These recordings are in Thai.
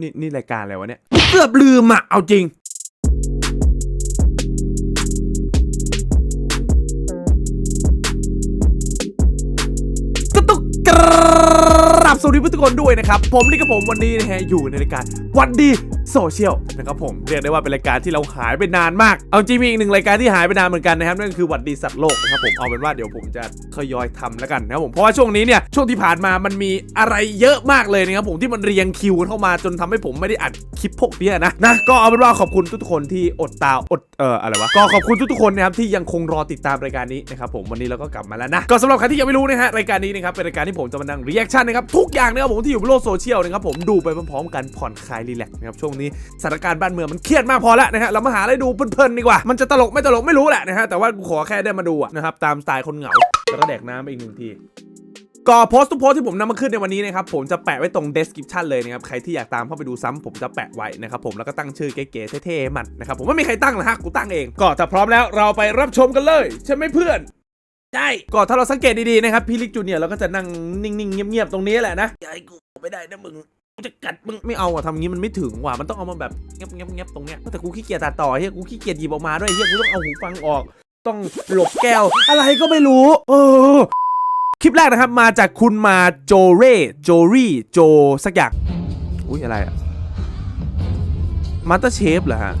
นี่นี่รายการอะไรวะเนี่ยเกือบลืมอะ เอาจริงก็ต้องกราบสวัสดีทุกคนด้วยนะครับ ผมนี่กับผมวันนี้นะฮะอยู่ในรายการวันดี โซเชียลนะครับผมเรียกได้ว่าเป็นรายการที่เราหายไปนานมาก เอาจริงมีอีกหนึ่งรายการที่หายไปนานเหมือนกันนะครับนั่นก็คือวันดีสัตว์โลกนะครับผมเอาเป็นว่าเดี๋ยวผมจะทยอยทำแล้วกันนะครับผมเพราะว่าช่วงนี้เนี่ยช่วงที่ผ่านมามันมีอะไรเยอะมากเลยนะครับผมที่มันเรียงคิวเข้ามาจนทำให้ผมไม่ได้อัดคลิปพวกนี้นะนะก็เอาเป็นว่าขอบคุณทุกคนที่อดตาอดเอ่ออะไรวะก็ขอบคุณทุกๆคนนะครับที่ยังคงรอติดตามรายการนี้นะครับผมวันนี้เราก็กลับมาแล้วนะก็สำหรับใครที่ยังไม่รู้นะฮะรายการนี้นะครับเป็นรายการที่ผมจะมานั่งรีแอคชั่นนะครับทุกอย่างนะครับผมที่อยู่บนโลกโซเชียลนะครับผมดูไปพร้อมๆกันผ่อนคลายรีแลกซ์นะครับช่วงนี้สถานการณ์บ้านเมืองมันเครียดมากพอแล้วนะฮะเรามาหาอะไรดูเพลินๆดีกว่า มันจะตลกไม่ตลกไม่รู้แหละนะฮะแต่ว่ากูขอแค่ได้มาดูนะครับตามสไตล์คนเหงาแล้วก็แดกน้ำไปอีกหนึ่งทีก็โพสต์ทุกโพสต์ที่ผมนำมาขึ้นในวันนี้นะครับผมจะแปะไว้ตรง description เลยนะครับใครที่อยากตามเข้าไปดูซ้ำผมจะแปะไว้นะครับผมแล้วก็ตั้งชื่อเก๋ๆเท่ๆมันนะครับผมไม่มีใครตั้งหรอกฮะกูตั้งเอง ก็ถ้าพร้อมแล้วเราไปรับชมกันเลยใช่ไหมเพื่อนใช่ก็ถ้าเราสังเกตดีๆนะครับพี่ลิกจูเนียร์เราก็จะนั่งนิ่งๆเงียบๆตรงนี้แหละนะอย่าให้กูไม่ได้นะมึง จะกัดมึงไม่เอาอะทำงี้มันไม่ถึงว่ะมันต้องเอามาแบบเงียบๆๆตรงเนี้ยแต่กูขี้เกียจตัดต่อเฮียกูขี้เกียจหยิบออกมาด้วยเฮียกูต้องเอาหูฟังออก ต้องหลบแก้ว อะไรก็ไม่รู้ เออ คลิปแรกนะครับ มาจากคุณมาโจเร่โจรี่โจสักอย่างอุ้ยอะไรอะมาสเตอร์เชฟเหรอฮะ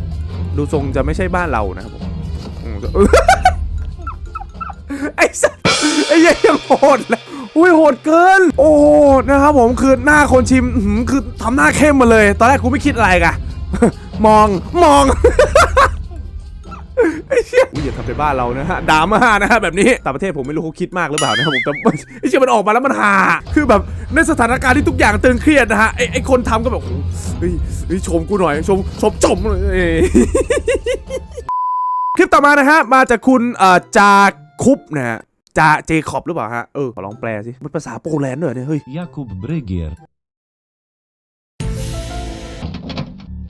ดูทรงจะไม่ใช่บ้านเรานะครับผมไอ้สัสไอ้เฮ้ยังยังโหดเลย อุ้ยโหดเกิน โอ้โหนะครับผมคือหน้าคนชิมคือทำหน้าเข้มมาเลย ตอนแรกกูไม่คิดอะไรกะมองมองไอ้เชี่ยอุ๊ยอย่าทำในบ้านเรานะฮะดราม่านะฮะแบบนี้ต่างประเทศผมไม่รู้เขาคิดมากหรือเปล่านะครับผมแต่ไอ้เชี่ยมันออกมาแล้วมันฮาคือแบบในสถานการณ์ที่ทุกอย่างตึงเครียดนะฮะไอ้ไอ้คนทำก็แบบโอ้โหเฮ้ยชมกูหน่อยชมชมชมเลยคลิปต่อมานะฮะมาจากคุณเอ่อจาคุปนะฮะ จาเจคอบหรือเปล่าฮะ เออ ขอลองแปลสิ มันภาษาโปแลนด์ด้วยเนี่ยเฮ้ย Jakub Brygier.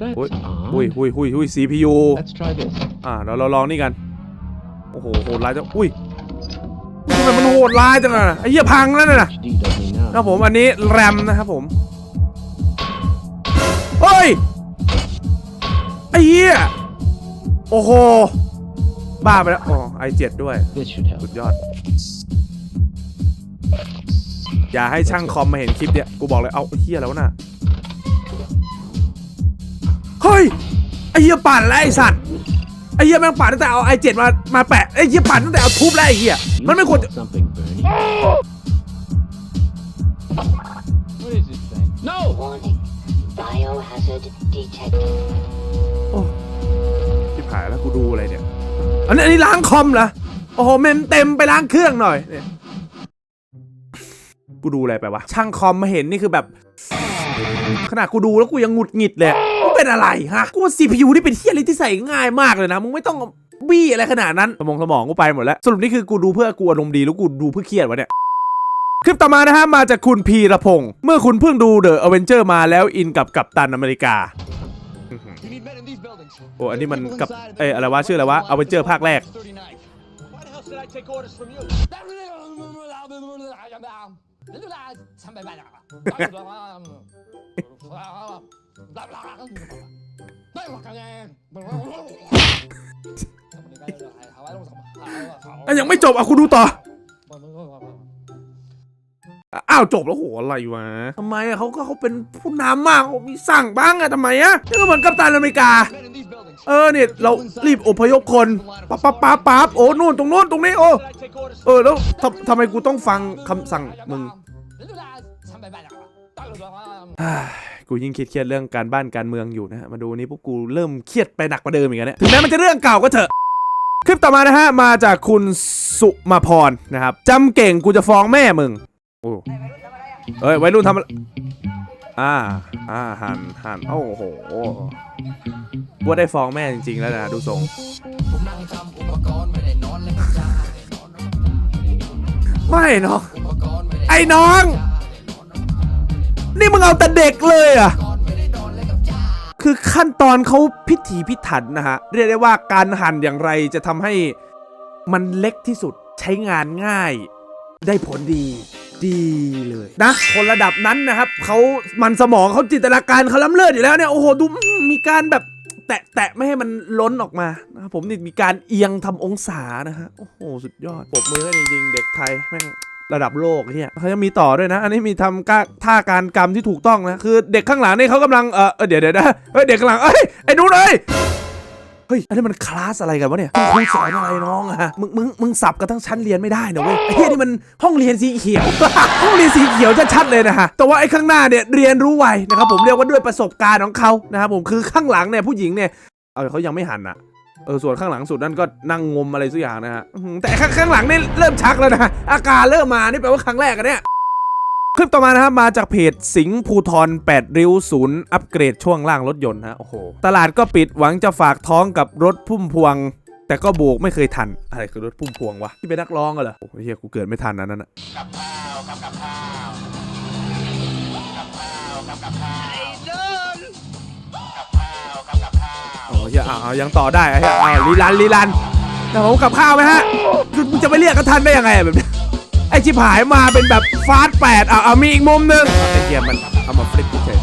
That's Ui, odd. หุยหุยหุยหุย CPU Let's try this. อ่าเดี๋ยวเราลองนี่กัน โอ้โห โหดร้ายจัง อุ้ยทำไมมันโหดร้ายจังอะไอ้เหี้ยพังแล้วน่ะ HD does me now. ครับผมอันนี้แรมนะครับผม เฮ้ย ไอ้เหี้ย โอ้โห บ้าไปแล้ว อ๋อไอเจ็ดด้วย This should help. สุดยอด อย่าให้ช่างคอมมาเห็นคลิปเนี้ยกูบอกเลยเอาไอ้เหี้ยแล้วะน่ะ เฮ้ย ไอ้เหี้ยปั่นแล้วไอ้สัตว์ ไอ้เหี้ยแม่งปั่นตั้งแต่เอาไอเจ็ดมา มาแปะ ไอ้เหี้ยปั่นตั้งแต่เอาทุบแล้วไอ้เหี้ย You มันไม่ควร want จะ something, Bernie. What is this thing? No! Warning. Biohazard detected. โอ้ที่ผายแล้วกูดูอะไรเนี่ย อันนี้อันนี้ล้างคอมเหรอ โอ้โห เมมเต็มไปล้างเครื่องหน่อยเนี่ยกูดูอะไรไปวะ ช่างคอมมาเห็นนี่คือแบบ ขนาดกูดูแล้วกูยังหงุดหงิดเลยกูเป็นอะไรฮะ กูว่า CPU นี่เป็นเที่ยอะไรที่ใส่ง่ายมากเลยนะ มึงไม่ต้องบี้อะไรขนาดนั้น สมองสมองกูไปหมดแล้ว สรุปนี่คือกูดูเพื่อกูอารมณ์ดีแล้วกูดูเพื่อเครียดวะเนี่ยคลิปต่อมานะฮะ มาจากคุณพีระพงศ์เมื่อคุณเพิ่งดูเดอะอเวนเจอร์มาแล้วอินกับกัปตันอเมริกา โอ้อันนี้มันกับเอยอะไรวะชื่ออะไรวะอเวนเจอร์ภาคแรก 39. Why the hell should I take orders from you? อะยังไม่จบอะคุณดูต่อ จบแล้วโหอะไรวะทำไมอะเขาก็เขาเป็นผู้นำมากมีสั่งบ้างอะทำไมอะนี่ก็เหมือนกัปตันอเมริกา Men in these buildings. เออเนี่ยเรารีบอพยพคนปั๊บปั๊บปั๊บปั๊บโอ้นู่นตรงนู้นตรงนี้โอ้ Should I take orders เออแล้วทำทำไมกูต้องฟังคำสั่งมึงอ่ากูยิ่งคิดเครียดเรื่องการบ้านการเมืองอยู่นะฮะมาดูนี้พวกกูเริ่มเครียดไปหนักกว่าเดิมอีกแล้วเนี่ยถึงแม้มันจะเรื่องเก่าก็เถอะ คลิปต่อมานะฮะ มาจากคุณสุมาพรนะครับจำเก่งกูจะฟ้องแม่มึงโอ้ เอ้ยวัยรุ่นทำอะไรอ่า อ่าหันหันโอ้โหว่าได้ฟ้องแม่จริงๆแล้วนะดูทรงไม่เนาะไอ้น้อง นี่มึงเอาแต่เด็กเลยอะคือขั้นตอนเขาพิถีพิถันนะฮะ เรียกได้ว่าการหั่นอย่างไรจะทำให้มันเล็กที่สุดใช้งานง่าย ได้ผลดี ดีเลยนะคนระดับนั้นนะครับเขามันสมองเขาจินตนาการเขาล้ำเลิศอยู่แล้วเนี่ยโอ้โหดูมีการแบบแตะแตะไม่ให้มันล้นออกมานะครับผมนี่มีการเอียงทำองศานะฮะโอ้โหสุดยอดปรบมือให้จริงๆเด็กไทยแม่งระดับโลกเนี่ยเขาจะมีต่อด้วยนะ อันนี้มีทำกท่าการกรรมที่ถูกต้องนะ คือเด็กข้างหลังนี่เขากำลังเออเออเดี๋ยวเดี๋ยวนะเฮ้ยเด็กข้างหลังเอ้ยไอ้นู้นเอ้ย เฮ้ยอันนี้มันคลาสอะไรกันวะเนี่ยคุณครูสอนอะไรน้องอะฮะมึงมึงมึงสับกันทั้งชั้นเรียนไม่ได้นะเว้ยไอ้เหี้ยนี่มันห้องเรียนสีเขียว ห้องเรียนสีเขียวจะชัดเลยนะฮะแต่ว่าไอ้ข้างหน้าเนี่ยเรียนรู้ไวนะครับผมเรียกว่าด้วยประสบการณ์ของเขานะครับผมคือข้างหลังเนี่ยผู้หญิงเนี่ยเอาเขายังไม่หันอะเออส่วนข้างหลังสุดนั่นก็นั่งงมอะไรสักอย่างนะฮะแต่ข้างข้างหลังเนี่ยเริ่มชักแล้วนะอาการเริ่มมานี่แปลว่าครั้งแรกอะเนี่ย คลิปต่อมานะครับ มาจากเพจสิงห์ภูทร8ริ้วศูนย์อัปเกรดช่วงล่างรถยนต์ฮะโอ้โหตลาดก็ปิดหวังจะฝากท้องกับรถพุ่มพวง แต่ก็โบกไม่เคยทัน อะไรคือรถพุ่มพวงวะที่เป็นนักร้องอะเหรอโอ้โหเฮียกูเกิดไม่ทันนะนั่นอะโอ้เฮียอ้าวยังต่อได้อะเฮียอ้าวลีลันลีลันแต่ผมกับข้าวไหมฮะคือมึงจะไปเรียกกันทันได้ยังไงอะแบบเนี้ยไอชิบหายมาเป็นแบบฟาสแปดอะเอามีอีกมุมหนึ่งไอเกียมันเอามาฟลิปเฉย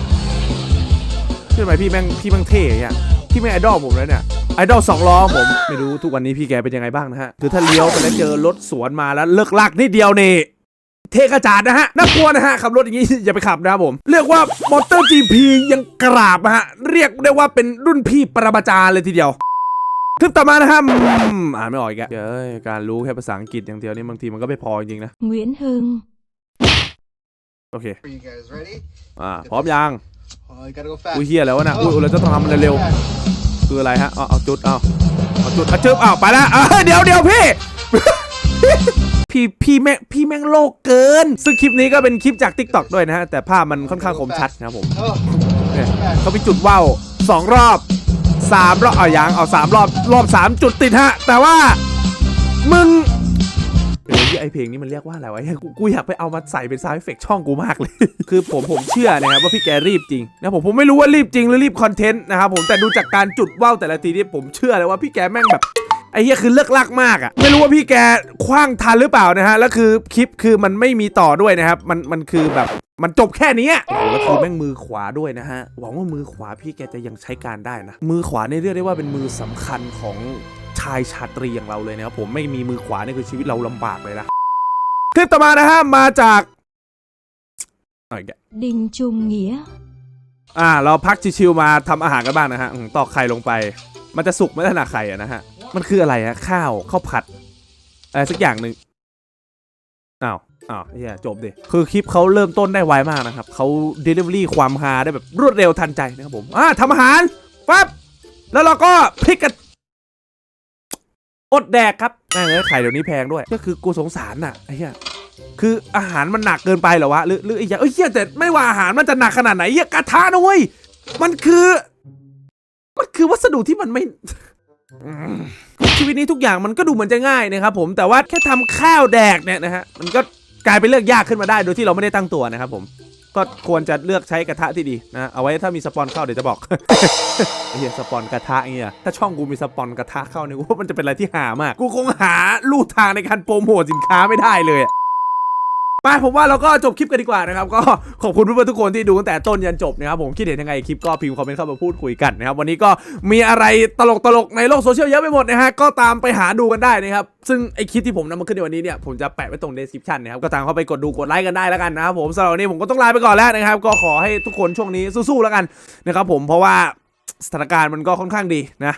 ๆทำไมพี่แม่งพี่แม่งเท่เนี่ยพี่แม่งไอดอลผมเลยเนี่ยไอดอลสองล้อผมไม่รู้ทุกวันนี้พี่แกเป็นยังไงบ้างนะฮะคือถ้าเลี้ยวไปแล้วเจอรถสวนมาแล้วเลิกลักนิดเดียวนี่เทกระจาดนะฮะน่ากลัวนะฮะขับรถอย่างนี้อย่าไปขับนะครับผม เรียกว่ามอเตอร์จีพียังกราบนะฮะ เรียกได้ว่าเป็นรุ่นพี่ปรมาจารย์เลยทีเดียว คลิปต่อมานะครับอืมอ่านไม่ออกอีกอะเอ้ยการรู้แค่ภาษาอังกฤษอย่างเดียวนี่บางทีมันก็ไม่พอจริงๆนะ Nguyễn Hưng โอเค Are you guys ready? อ่า พร้อมยัง Oh, you gotta go fast. อุ้ยเฮียแล้ววะนะอุ้ยเราจะต้องทำมันเร็ว ๆ คืออะไรฮะเอาเอาจุด เอาเอาจุดเอาจึ๊บเอาไปละเอ้ยเดี๋ยวเดี๋ยวพี่ พี่พี่แม่งพี่แม่งโลกเกิน ซึ่งคลิปนี้ก็เป็นคลิปจาก t ิ k t o k ด้วยนะฮะ แต่ภาพมันค่อนข้างคมชัดนะครับผม Oh, เนี่ยเขาไปจุดว่าวสองรอบ สามรอบเอายางเอาสามรอบรอบสามจุดติดฮะ แต่ว่ามึงเฮ้ยไอเพลงนี้มันเรียกว่าอะไรวะเฮ้ยกูกูอยากไปเอามาใส่เป็นซาวด์เอฟเฟกช่องกูมากเลย คือผมผมเชื่อนะครับว่าพี่แกรีบจริงนะผมผมไม่รู้ว่ารีบจริงหรือรีบคอนเทนต์นะครับผมแต่ดูจากการจุดว่าวแต่ละทีนี่ผมเชื่อเลยว่าพี่แกแม่งแบบ ไอ้เหี้ยคือเลิกลากมากอะไม่รู้ว่าพี่แกคว้างทันหรือเปล่านะฮะแล้วคือคลิปคือมันไม่มีต่อด้วยนะครับ มันมันคือแบบมันจบแค่นี้อะโอ้โหแล้วคือแม่งมือขวาด้วยนะฮะ หวังว่ามือขวาพี่แกจะยังใช้การได้นะ มือขวาเนี่ยเรียกได้ว่าเป็นมือสำคัญของชายชาตรีอย่างเราเลยนะครับผมไม่มีมือขวานี่คือชีวิตเราลำบากเลยนะคลิปต่อมานะฮะมาจากเอาอีกแล้ว Đình Trung Nghĩa อ่า เราพักชิวๆมาทำอาหารกันบ้างนะฮะอืมตอกไข่ลงไป มันจะสุกไหม่ขนาดไข่อะนะฮะ มันคืออะไรฮะข้าวข้าวผัด อะไรสักอย่างหนึ่งอ้าวอ้าวเฮียจบดิ คือคลิปเขาเริ่มต้นได้ไวมากนะครับเขา delivery ความฮาได้แบบรวดเร็วทันใจนะครับผมอ่าทำอาหารปั๊บแล้วเราก็พลิกกันอดแดกครับแม่งเอ้ยไข่เดี๋ยวนี้แพงด้วย ก็คือกูสงสารน่ะไอ้เหี้ยคืออาหารมันหนักเกินไปเหรอวะหรือหรืออีกอย่างเอ้ยเฮียแต่ไม่ว่าอาหารมันจะหนักขนาดไหนเฮียกระทะนะเว้ยมันคือ มันคือวัสดุที่มันไม่ ชีวิตนี้ทุกอย่างมันก็ดูเหมือนจะง่ายนะครับผมแต่ว่าแค่ทำข้าวแดกเนี่ยนะฮะมันก็กลายเป็นเรื่องยากขึ้นมาได้โดยที่เราไม่ได้ตั้งตัวนะครับผมก็ควรจะเลือกใช้กระทะที่ดีนะเอาไว้ถ้ามีสปอนเข้าเดี๋ยวจะบอกไอ้เหี้ยสปอนกระทะเงี้ยถ้าช่องกูมีสปอนกระทะเข้าเนี่ยกูว่ามันจะเป็นอะไรที่หามาก กูคงหาลู่ทางในการโปรโมทสินค้าไม่ได้เลยอะ ไปผมว่าเราก็จบคลิปกันดีกว่านะครับ ก็ขอบคุณเพื่อนๆทุกคนที่ดูตั้งแต่ต้นยันจบนะครับผมคิดเห็นยังไงคลิปก็พิมพ์คอมเมนต์เข้ามาพูดคุยกันนะครับวันนี้ก็มีอะไรตลกๆในโลกโซเชียลเยอะไปหมดนะฮะก็ตามไปหาดูกันได้นะครับซึ่งไอคลิปที่ผมนำมาขึ้นในวันนี้เนี่ยผมจะแปะไว้ตรง description นะครับก็ตามเข้าไปกดดูกดไลค์กันได้แล้วกันนะครับผมสำหรับวันนี้ผมก็ต้องลาไปก่อนแล้วนะครับ ก็ขอให้ทุกคนช่วงนี้สู้ๆแล้วกันนะครับผมเพราะว่าสถานการณ์มันก็ค่อนข้างดีนะ